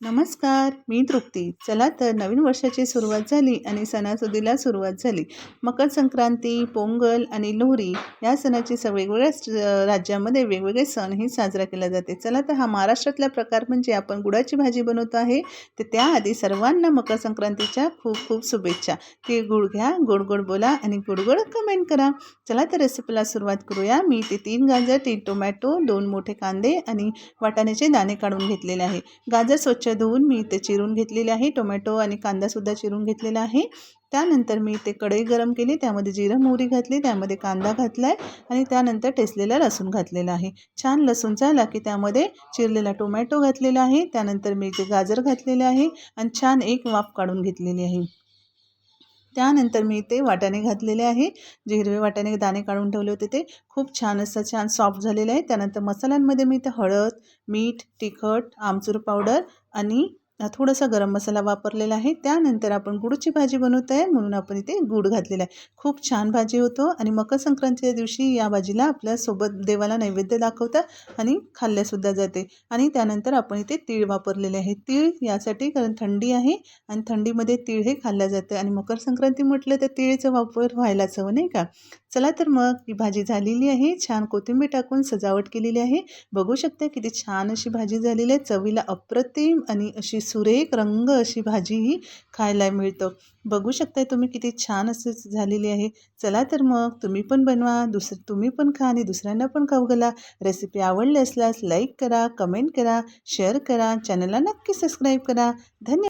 नमस्कार मी तृप्ती. चला तर नवीन वर्षाची सुरुवात झाली आणि सणासुदीला सुरुवात झाली. मकर संक्रांती पोंगल आणि लोहरी या सणाची स वेगवेगळ्या राज्यामध्ये वेगवेगळे सण ही साजरा केला जाते. चला तर हा महाराष्ट्रातला प्रकार म्हणजे आपण गुळाची भाजी बनवतो आहे. तर त्याआधी सर्वांना मकर संक्रांतीच्या खूप खूप शुभेच्छा. की गुळ घ्या गोड गोड बोला आणि गोड गोड कमेंट करा. चला तर रेसिपीला सुरुवात करूया. मी ते तीन गाजर तीन टोमॅटो दोन मोठे कांदे आणि वाटाण्याचे दाणे काढून घेतलेले आहे. गाजर स्वच्छ धुवून मी ते चिरून घेतलेले आहे टोमॅटो आणि कांदासुद्धा चिरून घेतलेला आहे. त्यानंतर मी ते कढई गरम केली त्यामध्ये जिरं मोहरी घातली त्यामध्ये कांदा घातला आहे आणि त्यानंतर टेसलेला लसूण घातलेला आहे. छान लसूण झाला की त्यामध्ये चिरलेला टोमॅटो घातलेला आहे त्यानंतर मी ते गाजर घातलेले आहे आणि छान एक वाफ काढून घेतलेली आहे. त्यानंतर मी ते वाटाणे घातलेले आहे. जे हिरवे वाटाणे दाणे काढून ठेवले होते ते खूप छान असं छान सॉफ्ट झालेलं आहे. त्यानंतर मसाल्यांमध्ये मी ते हळद मीठ तिखट आमचूर पावडर आणि थोडासा गरम मसाला वापरलेला आहे. त्यानंतर आपण गुडची भाजी बनवत आहे. म्हणून आपण इथे गुड घातलेला आहे. खूप छान भाजी होतो आणि मकर संक्रांतीच्या दिवशी या भाजीला आपल्यासोबत देवाला नैवेद्य दाखवतात आणि खाल्ल्यासुद्धा जाते. आणि त्यानंतर आपण इथे तीळ वापरलेले आहे. तीळ यासाठी कारण थंडी आहे आणि थंडीमध्ये तीळ हे खाल्लं जातं. आणि मकर संक्रांती म्हटलं तर तिळीचा वापर व्हायलाच हवं नाही का? चला तर मग ही भाजी झालेली आहे. छान कोथिंबीर टाकून सजावट केलेली आहे. बघू शकता किती छान अशी भाजी झालेली आहे. चवीला अप्रतिम आणि अशी सुरेख रंग अशी भाजी ही खायला मिळतं. बघू शकताय तुम्ही किती छान असं झालेली आहे. चला तर मग तुम्ही पण बनवा दुसरं तुम्ही पण खा आणि दुसऱ्यांना पण खाऊ घाला. रेसिपी आवडली असल्यास लाईक करा कमेंट करा शेअर करा चॅनलला नक्की सबस्क्राईब करा. धन्यवाद